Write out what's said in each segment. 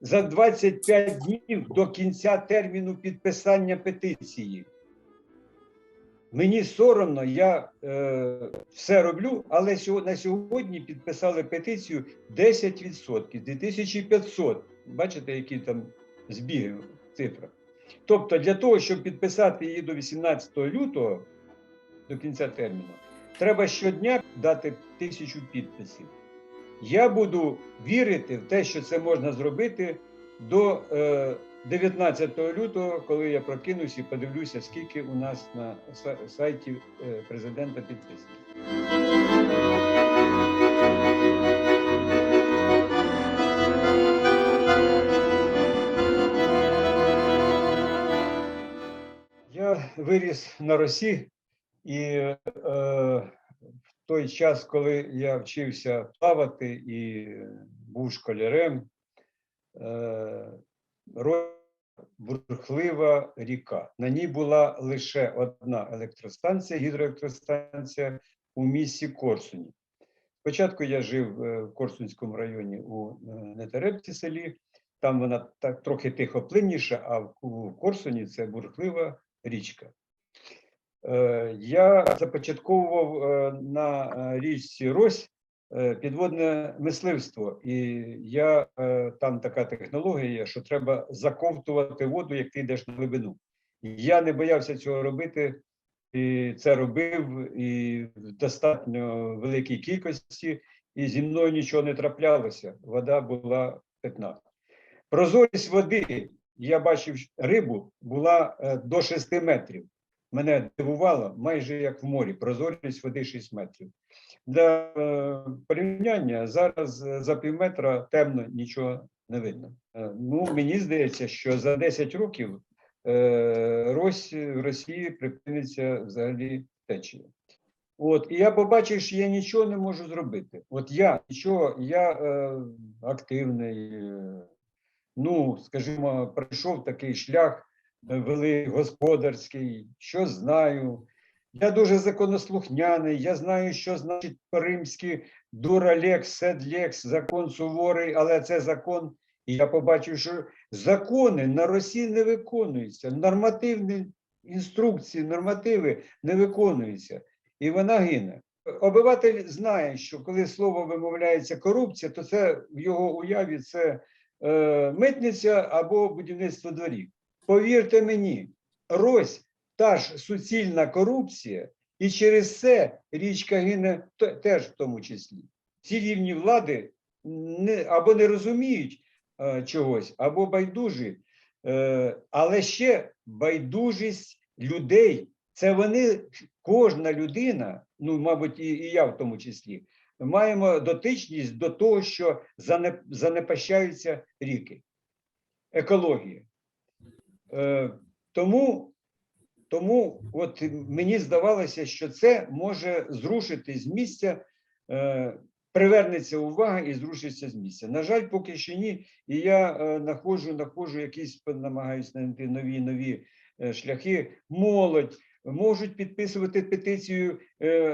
за 25 днів до кінця терміну підписання петиції. Мені соромно, я е, все роблю, але на сьогодні підписали петицію 10%, 2500. Бачите, які там збіги в цифрах. Тобто, для того, щоб підписати її до 18 лютого, до кінця терміну, треба щодня дати тисячу підписів. Я буду вірити в те, що це можна зробити до е, 19 лютого, коли я прокинусь і подивлюся, скільки у нас на са- сайті е, президента підписів. Я виріс на Росі, і е, той час, коли я вчився плавати і був школярем, е, бурхлива ріка. На ній була лише одна електростанція, гідроелектростанція у місті Корсуні. Спочатку я жив е, в Корсунському районі у е, Нетерепці селі. Там вона так трохи тихоплинніша, а в- Корсуні це бурхлива річка. Е, Я започатковував е, на річці Рось е, підводне мисливство, і я там така технологія, що треба заковтувати воду, як ти йдеш на глибину. Я не боявся цього робити, і це робив і в достатньо великій кількості, і зі мною нічого не траплялося. Вода була питна. Прозорість води, я бачив рибу, була е, до 6 метрів. Мене дивувало майже як в морі, прозорість води 6 метрів. Для е, порівняння зараз е, за пів метра темно нічого не видно. Е, ну, мені здається, що за 10 років в Росії припиниться взагалі течія. От, і я побачив, що я нічого не можу зробити. От я нічого, я е, активний, е, ну, скажімо, пройшов такий шлях великий господарський, що знаю. Я дуже законослухняний, я знаю, що значить по-римськи дуралекс, закон суворий, але це закон. І я побачив, що закони на Росії не виконуються, нормативні інструкції, нормативи не виконуються, і вона гине. Обиватель знає, що коли слово вимовляється корупція, то це в його уяві це е, митниця або будівництво доріг. Повірте мені, Рось та ж суцільна корупція, і через це річка гине теж в тому числі. Ці рівні влади не, або не розуміють е, чогось, або байдужі, е, але ще байдужість людей. Це вони, кожна людина, ну, мабуть, і, і я в тому числі, маємо дотичність до того, що занепащаються ріки, екологія. Е, тому, тому от мені здавалося, що це може зрушити з місця, е, привернеться увага і зрушиться з місця. На жаль, поки що ні. І я е, находжу, якісь, намагаюся знайти нові нові е, шляхи. Молодь можуть підписувати петицію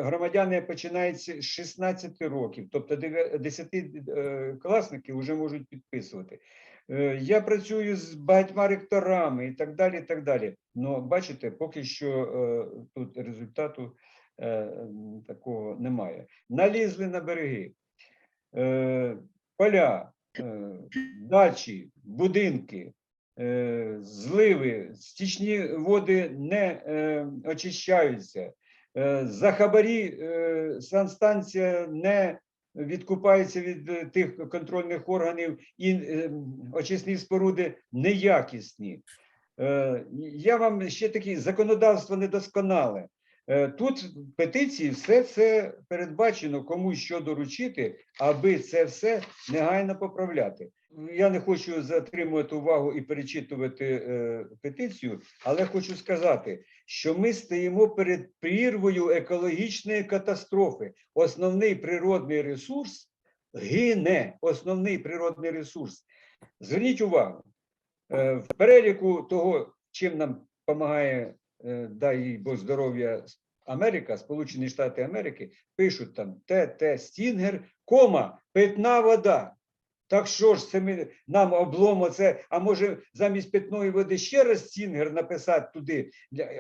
громадяни починають з 16 років, тобто 10 класники вже можуть підписувати. Е, Я працюю з багатьма ректорами і так далі. і так далі. Ну, бачите, поки що е, тут результату е, такого немає. Налізли на береги, поля, дачі, будинки, зливи, стічні води не очищаються. За хабарі санстанція не відкупається від е, тих контрольних органів і е, очисні споруди неякісні. Е, Я вам ще такі законодавство недосконале. Тут в петиції все це передбачено, кому що доручити, аби це все негайно поправляти. Я не хочу затримувати увагу і перечитувати е, петицію, але хочу сказати, що ми стоїмо перед прірвою екологічної катастрофи. Основний природний ресурс гине. Основний природний ресурс. Зверніть увагу, е, в переліку того, чим нам допомагає, е, дай Бог здоров'я, Америка, Сполучені Штати Америки, пишуть там ТТ Стінгер, кома, питна вода. Так що ж це ми нам обломо це? А може замість питної води ще раз Цінгер написати туди,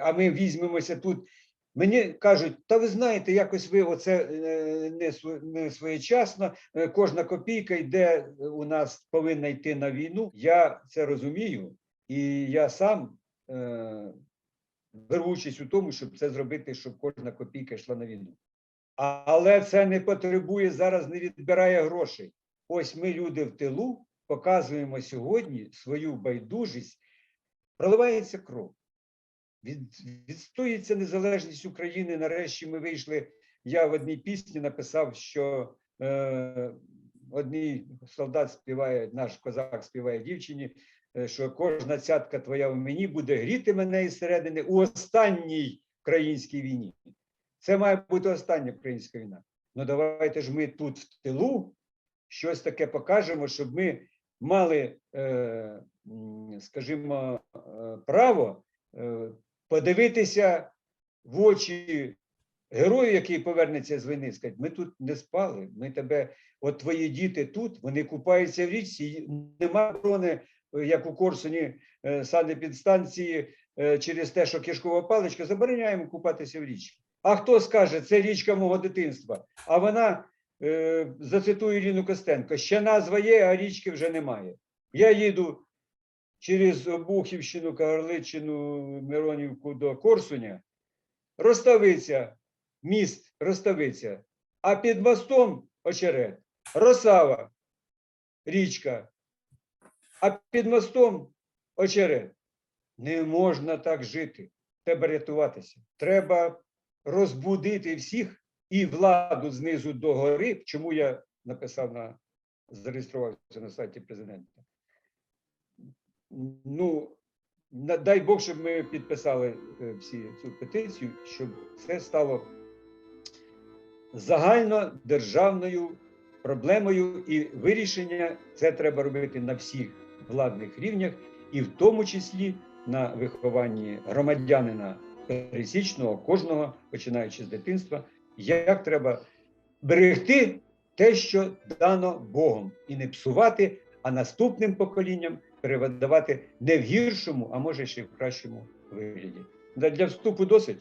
а ми візьмемося тут. Мені кажуть, та ви знаєте, якось ви оце е, не, не своєчасно. е, Кожна копійка йде у нас повинна йти на війну. Я це розумію, і я сам е, беру участь у тому, щоб це зробити, щоб кожна копійка йшла на війну. Але це не потребує зараз, не відбирає грошей. Ось ми, люди в тилу, показуємо сьогодні свою байдужість, проливається кров. Від, відстоюється незалежність України. Нарешті ми вийшли. Я в одній пісні написав, що е, одній солдат співає, наш козак співає дівчині, е, що кожна цятка твоя в мені буде гріти мене із середини у останній українській війні. Це має бути остання українська війна. Ну давайте ж ми тут в тилу щось таке покажемо, щоб ми мали, е, скажімо, е, право е, подивитися в очі герою, який повернеться з війни, сказати, ми тут не спали, ми тебе, от твої діти тут, вони купаються в річці, нема брони, як у Корсуні, санепідстанції, через те, що кишкова паличка, забороняємо купатися в річці. А хто скаже, це річка мого дитинства? А вона, зацитую Ірину Костенко, ще назва є, а річки вже немає. Я їду через Обухівщину, Кагарличину, Миронівку до Корсуня, Роставиця, міст Роставиця, а під мостом очерет, Росава, річка, а під мостом очерет. Не можна так жити. Треба рятуватися. Треба розбудити всіх і владу знизу до гори, чому я написав на зареєструвався на сайті президента. Ну, дай Бог, щоб ми підписали е, всі цю петицію, щоб це стало загальнодержавною проблемою і вирішення це треба робити на всіх владних рівнях, і в тому числі на вихованні громадянина пересічного, кожного, починаючи з дитинства, як треба берегти те, що дано Богом, і не псувати, а наступним поколінням передавати не в гіршому, а може ще й в кращому вигляді. Для вступу досить.